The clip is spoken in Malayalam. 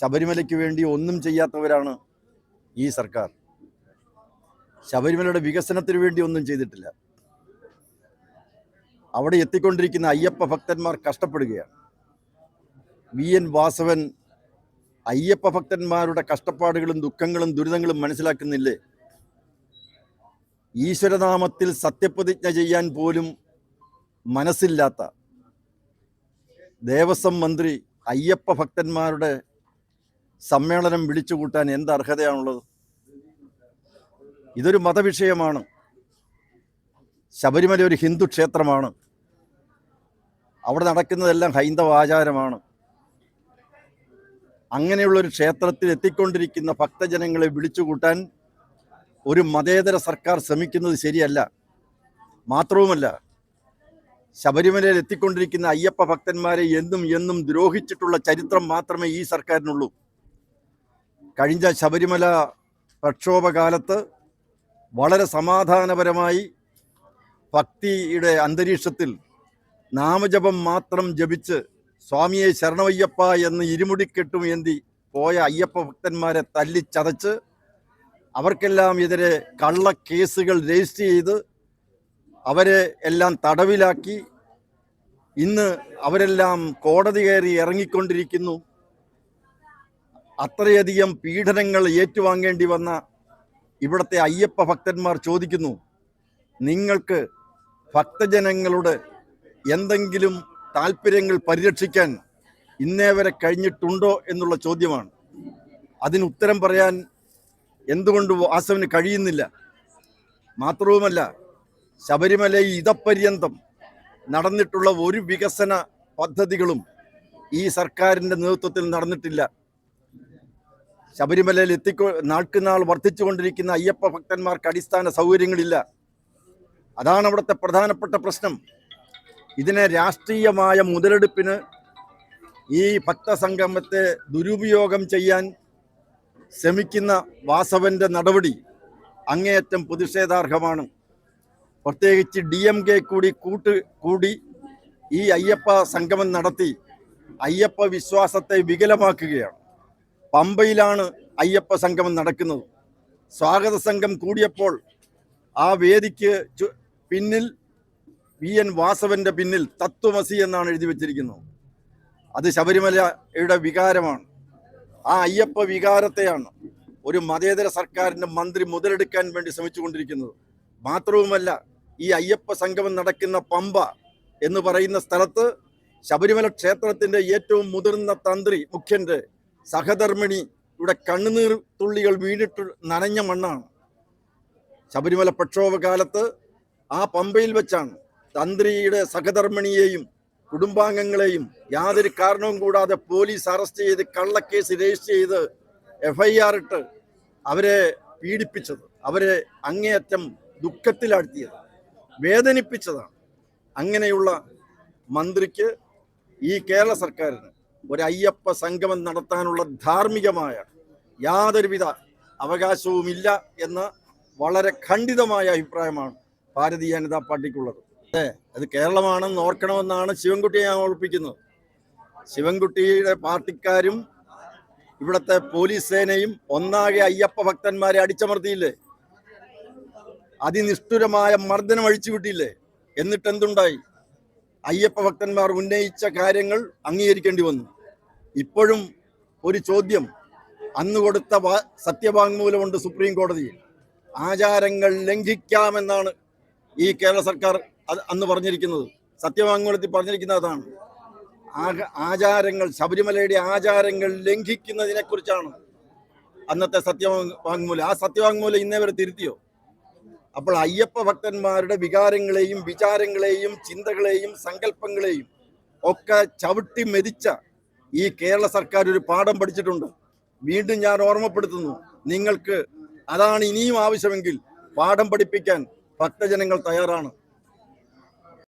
ശബരിമലയ്ക്ക് വേണ്ടി ഒന്നും ചെയ്യാത്തവരാണ് ഈ സർക്കാർ. ശബരിമലയുടെ വികസനത്തിന് വേണ്ടി ഒന്നും ചെയ്തിട്ടില്ല. അവിടെ എത്തിക്കൊണ്ടിരിക്കുന്ന അയ്യപ്പ ഭക്തന്മാർ കഷ്ടപ്പെടുകയാണ്. വി. എൻ. വാസവൻ അയ്യപ്പ ഭക്തന്മാരുടെ കഷ്ടപ്പാടുകളും ദുഃഖങ്ങളും ദുരിതങ്ങളും മനസ്സിലാക്കുന്നില്ലേ? ഈശ്വരനാമത്തിൽ സത്യപ്രതിജ്ഞ ചെയ്യാൻ പോലും മനസ്സില്ലാത്ത ദേവസ്വം മന്ത്രി അയ്യപ്പ ഭക്തന്മാരുടെ സമ്മേളനം വിളിച്ചുകൂട്ടാൻ എന്ത് അർഹതയാണുള്ളത്? ഇതൊരു മതവിഷയമാണ്. ശബരിമല ഒരു ഹിന്ദു ക്ഷേത്രമാണ്. അവിടെ നടക്കുന്നതെല്ലാം ഹൈന്ദവ ആചാരമാണ്. അങ്ങനെയുള്ളൊരു ക്ഷേത്രത്തിൽ എത്തിക്കൊണ്ടിരിക്കുന്ന ഭക്തജനങ്ങളെ വിളിച്ചുകൂട്ടാൻ ഒരു മതേതര സർക്കാർ ശ്രമിക്കുന്നത് ശരിയല്ല. മാത്രവുമല്ല ശബരിമലയിൽ എത്തിക്കൊണ്ടിരിക്കുന്ന അയ്യപ്പ ഭക്തന്മാരെ എന്നും എന്നും ദ്രോഹിച്ചിട്ടുള്ള ചരിത്രം മാത്രമേ ഈ സർക്കാരിനുള്ളൂ. കഴിഞ്ഞ ശബരിമല പ്രക്ഷോഭകാലത്ത് വളരെ സമാധാനപരമായി ഭക്തിയുടെ അന്തരീക്ഷത്തിൽ നാമജപം മാത്രം ജപിച്ച് സ്വാമിയെ ശരണമയ്യപ്പ എന്ന് ഇരുമുടിക്കെട്ടും എന്തി പോയ അയ്യപ്പ ഭക്തന്മാരെ തല്ലിച്ചതച്ച് അവർക്കെല്ലാം എതിരെ കള്ളക്കേസുകൾ രജിസ്റ്റർ ചെയ്ത് അവരെ എല്ലാം തടവിലാക്കി. ഇന്ന് അവരെല്ലാം കോടതി കയറി ഇറങ്ങിക്കൊണ്ടിരിക്കുന്നു. അത്രയധികം പീഡനങ്ങൾ ഏറ്റുവാങ്ങേണ്ടി വന്ന ഇവിടുത്തെ അയ്യപ്പ ഭക്തന്മാർ ചോദിക്കുന്നു നിങ്ങൾക്ക് ഭക്തജനങ്ങളുടെ എന്തെങ്കിലും താല്പര്യങ്ങൾ പരിരക്ഷിക്കാൻ ഇന്നേ വരെ കഴിഞ്ഞിട്ടുണ്ടോ എന്നുള്ള ചോദ്യമാണ്. അതിന് ഉത്തരം പറയാൻ എന്തുകൊണ്ട് വാസവന് കഴിയുന്നില്ല. മാത്രവുമല്ല ശബരിമല ഇതപര്യന്തം നടന്നിട്ടുള്ള ഒരു വികസന പദ്ധതികളും ഈ സർക്കാരിന്റെ നേതൃത്വത്തിൽ നടന്നിട്ടില്ല. ശബരിമലയിൽ എത്തിക്കൊ നാൾക്കുനാൾ വർദ്ധിച്ചുകൊണ്ടിരിക്കുന്ന അയ്യപ്പ ഭക്തന്മാർക്ക് അടിസ്ഥാന സൗകര്യങ്ങളില്ല. അതാണ് അവിടുത്തെ പ്രധാനപ്പെട്ട പ്രശ്നം. ഇതിനെ രാഷ്ട്രീയമായ മുതലെടുപ്പിന് ഈ ഭക്തസംഗമത്തെ ദുരുപയോഗം ചെയ്യാൻ ശ്രമിക്കുന്ന വാസവന്റെ നടപടി അങ്ങേയറ്റം പ്രതിഷേധാർഹമാണ്. പ്രത്യേകിച്ച് ഡി എം കെ കൂടി കൂട്ട് കൂടി ഈ അയ്യപ്പ സംഗമം നടത്തി അയ്യപ്പ വിശ്വാസത്തെ വികലമാക്കുകയാണ്. പമ്പയിലാണ് അയ്യപ്പ സംഗമം നടക്കുന്നത്. സ്വാഗത സംഘം കൂടിയപ്പോൾ ആ വേദിക്ക് പിന്നിൽ വി എൻ വാസവന്റെ പിന്നിൽ തത്വമസി എന്നാണ് എഴുതി വച്ചിരിക്കുന്നത്. അത് ശബരിമലയുടെ വികാരമാണ്. ആ അയ്യപ്പ വികാരത്തെയാണ് ഒരു മതേതര സർക്കാരിന്റെ മന്ത്രി മുതലെടുക്കാൻ വേണ്ടി ശ്രമിച്ചുകൊണ്ടിരിക്കുന്നത്. മാത്രവുമല്ല ഈ അയ്യപ്പ സംഗമം നടക്കുന്ന പമ്പ എന്ന് പറയുന്ന സ്ഥലത്ത് ശബരിമല ക്ഷേത്രത്തിന്റെ ഏറ്റവും മുതിർന്ന തന്ത്രി മുഖ്യന്റെ സഹധർമ്മിണി ഇവിടെ കണ്ണുനീർ തുള്ളികൾ വീണിട്ട് നനഞ്ഞ മണ്ണാണ്. ശബരിമല പ്രക്ഷോഭകാലത്ത് ആ പമ്പയിൽ വെച്ചാണ് തന്ത്രിയുടെ സഹധർമ്മിണിയെയും കുടുംബാംഗങ്ങളെയും യാതൊരു കാരണവും കൂടാതെ പോലീസ് അറസ്റ്റ് ചെയ്ത് കള്ളക്കേസ് രജിസ്റ്റർ ചെയ്ത് എഫ്ഐആർ ഇട്ട് അവരെ പീഡിപ്പിച്ചത്. അവരെ അങ്ങേയറ്റം ദുഃഖത്തിലാഴ്ത്തിയത്. വേദനിപ്പിച്ചതാണ്. അങ്ങനെയുള്ള മന്ത്രിക്ക് ഈ കേരള സർക്കാരിന് ഒരു അയ്യപ്പ സംഗമം നടത്താനുള്ള ധാർമ്മികമായ യാതൊരുവിധ അവകാശവുമില്ല എന്ന വളരെ ഖണ്ഡിതമായ അഭിപ്രായമാണ് ഭാരതീയ ജനതാ പാർട്ടിക്കുള്ളത്. അതെ അത് കേരളമാണെന്ന് ഓർക്കണമെന്നാണ് ശിവൻകുട്ടിയെ ഞാൻ ഓർപ്പിക്കുന്നത്. ശിവൻകുട്ടിയുടെ പാർട്ടിക്കാരും ഇവിടുത്തെ പോലീസ് സേനയും ഒന്നാകെ അയ്യപ്പ ഭക്തന്മാരെ അടിച്ചമർത്തിയില്ലേ? അതിനിഷ്ഠുരമായ മർദ്ദനം അഴിച്ചുവിട്ടില്ലേ? എന്നിട്ട് എന്തുണ്ടായി അയ്യപ്പ ഭക്തന്മാർ ഉന്നയിച്ച കാര്യങ്ങൾ അംഗീകരിക്കേണ്ടി വന്നു. ഇപ്പോഴും ഒരു ചോദ്യം അന്ന് കൊടുത്ത സത്യവാങ്മൂലമുണ്ട് സുപ്രീം കോടതിയിൽ. ആചാരങ്ങൾ ലംഘിക്കാമെന്നാണ് ഈ കേരള സർക്കാർ അന്ന് പറഞ്ഞിരിക്കുന്നത്. സത്യവാങ്മൂലത്തിൽ പറഞ്ഞിരിക്കുന്ന അതാണ്. ആചാരങ്ങൾ ശബരിമലയുടെ ആചാരങ്ങൾ ലംഘിക്കുന്നതിനെ കുറിച്ചാണ് അന്നത്തെ സത്യവാങ്മൂലം ആ സത്യവാങ്മൂലം ഇന്നേ വരെ തിരുത്തിയോ? അപ്പോൾ അയ്യപ്പ ഭക്തന്മാരുടെ വികാരങ്ങളെയും വിചാരങ്ങളെയും ചിന്തകളെയും സങ്കല്പങ്ങളെയും ഒക്കെ ചവിട്ടി മെതിച്ച ഈ കേരള സർക്കാർ ഒരു പാഠം പഠിച്ചിട്ടുണ്ട്. വീണ്ടും ഞാൻ ഓർമ്മപ്പെടുത്തുന്നു. നിങ്ങൾക്ക് അതാണ് ഇനിയും ആവശ്യമെങ്കിൽ പാഠം പഠിപ്പിക്കാൻ ഭക്തജനങ്ങൾ തയ്യാറാണ്.